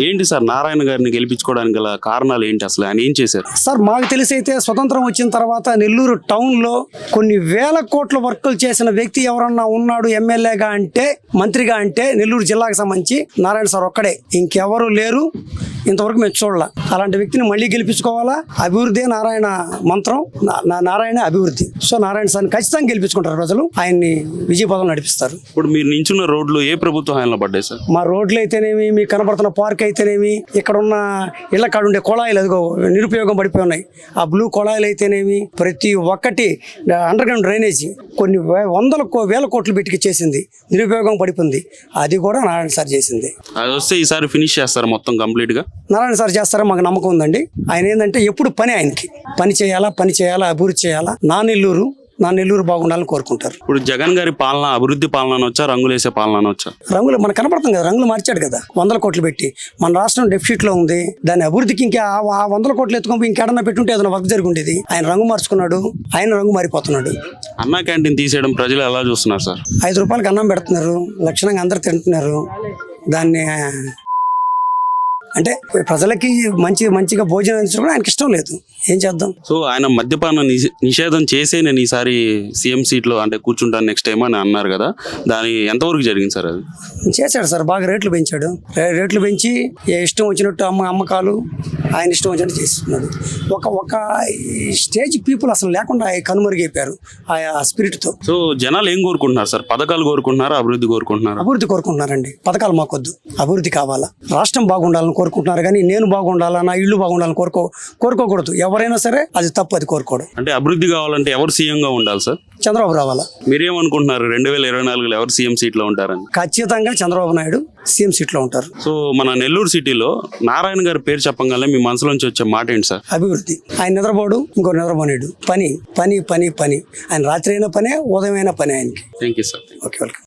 ఏంటి సార్ నారాయణ గారిని గెలిపించుకోవడానికి గల కారణాలు ఏంటి అసలు? ఆయన ఏం చేశారు? సార్ మాకు తెలిసి అయితే స్వతంత్రం వచ్చిన తర్వాత నెల్లూరు టౌన్లో కొన్ని వేల కోట్ల వర్కులు చేసిన వ్యక్తి ఎవరన్నా ఉన్నాడు ఎమ్మెల్యేగా అంటే మంత్రిగా అంటే నెల్లూరు జిల్లాకు సంబంధించి నారాయణ సార్ ఒక్కడే. ఇంకెవరు లేరు. ఇంతవరకు మేము చూడాల. అలాంటి వ్యక్తిని మళ్ళీ గెలిపించుకోవాలా? అభివృద్ధి నారాయణ మంత్రం నారాయణ అభివృద్ధి. సో నారాయణ సార్ని ఖచ్చితంగా గెలిపించుకుంటారు ప్రజలు. ఆయన్ని విజయపదం నడిపిస్తారు. ఇప్పుడు మీరు నించున్న రోడ్లు ఏ ప్రభుత్వ హాయంలో పడ్డాయి సార్? మా రోడ్లు అయితేనేమి మీకు కనబడుతున్న పార్క్ అయితేనేమి ఇక్కడ ఉన్న ఇళ్ళ కాడ ఉండే కుళాయిలు అదిగో నిరుపయోగం పడిపోయి ఉన్నాయి. ఆ బ్లూ కుళాయిలు అయితేనేమి ప్రతి ఒక్కటి అండర్ గ్రౌండ్ డ్రైనేజీ కొన్ని వందల వేల కోట్లు పెట్టి చేసింది. నిరుపయోగం పడిపోయింది. అది కూడా నారాయణ సార్ చేసింది. అది వస్తే ఈసారి ఫినిష్ చేస్తారు మొత్తం కంప్లీట్గా? నారాయణ సార్ చేస్తారని మాకు నమ్మకం ఉందండి. ఆయన ఏంటంటే ఎప్పుడు పని ఆయనకి. పని చేయాలా పని చేయాలా అభివృద్ధి చేయాలా నా నెల్లూరు నా నెల్లూరు బాగుండాలని కోరుకుంటారు. ఇప్పుడు జగన్ గారి పాలన అభివృద్ధి పాలన అనొచ్చా రంగులేసే పాలన అనొచ్చా? రంగులు మనకు కనపడుతుంది కదా రంగులు మార్చాడు కదా వందల కోట్లు పెట్టి. మన రాష్ట్రం డెఫిసిట్లో ఉంది దాని అభివృద్ధికి ఇంకా ఆ- వందల కోట్లు ఎత్తుకొని ఇంకేడన్నా పెట్టుంటే ఏదైనా వర్క్ జరిగి ఉండేది ఆయన రంగు మార్చుకున్నాడు ఆయన రంగు మారిపోతున్నాడు. అన్నా క్యాంటీన్ తీసేయడం ప్రజలు ఎలా చూస్తున్నారు సార్? ఐదు రూపాయలకి అన్నం పెడుతున్నారు లక్షణంగా అందరు తింటున్నారు. దాన్ని అంటే ప్రజలకి మంచి మంచిగా భోజనం అందించడం కూడా ఆయనకి ఇష్టం లేదు. ఏం చేద్దాం? సో ఆయన మద్యపాన నిషే- నిషేధం చేసే నేను ఈసారి సీఎం సీట్లో అంటే కూర్చుంటాను నెక్స్ట్ టైం అని అన్నారు కదా. దాని ఎంతవరకు జరిగింది సార్ అది? చేశాడు సార్ బాగా రేట్లు పెంచాడు. రేట్లు పెంచి ఏ ఇష్టం వచ్చినట్టు అమ్మ అమ్మకాలు ఆయన ఇష్టం వచ్చినట్టు చేస్తున్నాడు. ఒక ఒక స్టేజ్ పీపుల్ అసలు లేకుండా కనుమరుగైపోయారు ఆ స్పిరిట్తో. సో జనాలు ఏం కోరుకుంటున్నారు సార్? పథకాలు కోరుకుంటున్నారా అభివృద్ధి కోరుకుంటున్నారా? అభివృద్ధి కోరుకుంటున్నారండి. పథకాలు మాకొద్దు. అభివృద్ధి కావాలా? రాష్ట్రం బాగుండాలని కోరుకుంటున్నారు. కానీ నేను బాగుండాలా నా ఇల్లు బాగుండాలని కోరుకో కోరుకోకూడదు. ఎవరైనా సరే అది తప్పు అది కోరుకోవడం. అంటే అభివృద్ధి కావాలంటే ఎవరు సీఎం గా ఉండాలి సార్? చంద్రబాబు రావాలా? మీరేమనుకుంటున్నారు? రెండు వేల ఇరవై నాలుగులో ఎవరు సీఎం సీట్లో ఉంటారని? ఖచ్చితంగా చంద్రబాబు నాయుడు సీఎం సీట్లో ఉంటారు. సో మన నెల్లూరు సిటీలో నారాయణ గారి పేరు చెప్పగానే మీ మనసులోంచి వచ్చే మాట ఏంటి సార్? అభివృద్ధి. ఆయన నిద్రపోడు ఇంకో నిద్రపోనేడు. పని పని పని పని. ఆయన రాత్రి అయినా పనే ఉదయం అయినా పని ఆయనకి. Thank you sir okay welcome